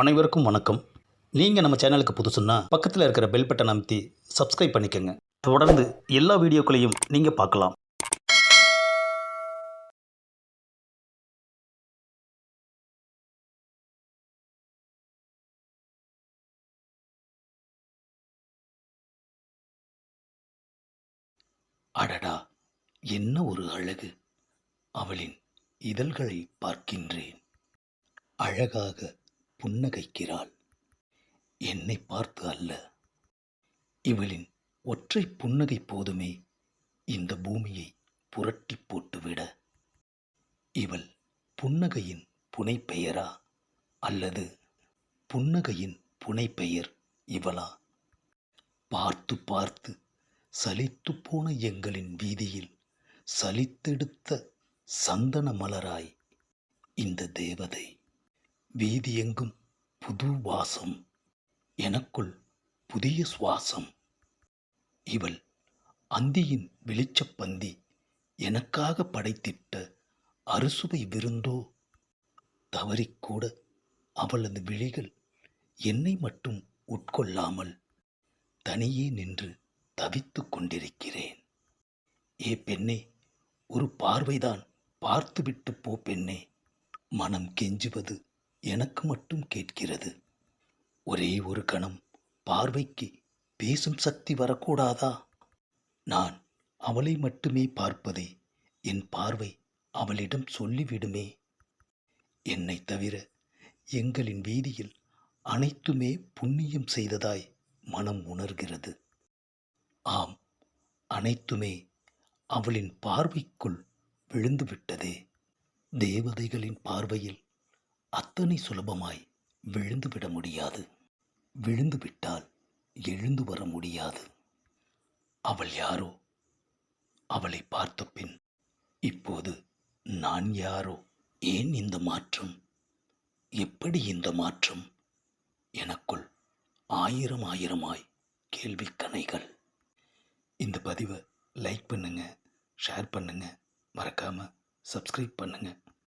அனைவருக்கும் வணக்கம். நீங்கள் நம்ம சேனலுக்கு புதுசுன்னா பக்கத்தில் இருக்கிற பெல் பட்டன் அமைத்தி சப்ஸ்கிரைப் பண்ணிக்கோங்க. தொடர்ந்து எல்லா வீடியோக்களையும் நீங்கள் பார்க்கலாம். அடடா என்ன ஒரு அழகு. அவளின் இதழ்களை பார்க்கின்றேன். அழகாக புன்னகைக்கிறாள். என்னை பார்த்து அல்ல. இவளின் ஒற்றை புன்னகை போதுமே இந்த பூமியை புரட்டி போட்டுவிட. இவள் புன்னகையின் புனைப்பெயரா அல்லது புன்னகையின் புனைப்பெயர் இவளா? பார்த்து பார்த்து சலித்து போன எங்களின் வீதியில் சலித்தெடுத்த சந்தன மலராய் இந்த தேவதை வீதியெங்கும் புது வாசம் எனக்குள் புதிய சுவாசம். இவள் அந்தியின் வெளிச்சப்பந்தி எனக்காக படைத்திட்ட அறுசுவை விருந்தோ? தவறிக்கூட அவளது விழிகள் என்னை மட்டும் உட்கொள்ளாமல் தனியே நின்று தவித்துக் கொண்டிருக்கிறேன். ஏ பெண்ணே ஒரு பார்வைதான் பார்த்துவிட்டு போ பெண்ணே. மனம் கெஞ்சுவது எனக்கு மட்டும் கேட்கிறது. ஒரே ஒரு கணம் பார்வைக்கு பேசும் சக்தி வரக்கூடாதா? நான் அவளை மட்டுமே பார்ப்பதை என் பார்வை அவளிடம் சொல்லிவிடுமே. என்னை தவிர எங்களின் வீதியில் அனைத்துமே புண்ணியம் செய்ததாய் மனம் உணர்கிறது. ஆம் அனைத்துமே அவளின் பார்வைக்குள் விழுந்துவிட்டதே. தேவதைகளின் பார்வையில் அத்தனை சுலபமாய் விழுந்து விட முடியாது. விழுந்து விட்டால் எழுந்து வர முடியாது. அவள் யாரோ? அவளை பார்த்த பின் இப்போது நான் யாரோ? ஏன் இந்த மாற்றம்? எப்படி இந்த மாற்றம்? எனக்குள் ஆயிரம் ஆயிரமாய் கேள்விக்கணைகள் இந்த பதிவை லைக் பண்ணுங்க ஷேர் பண்ணுங்க. மறக்காமல் சப்ஸ்கிரைப் பண்ணுங்க.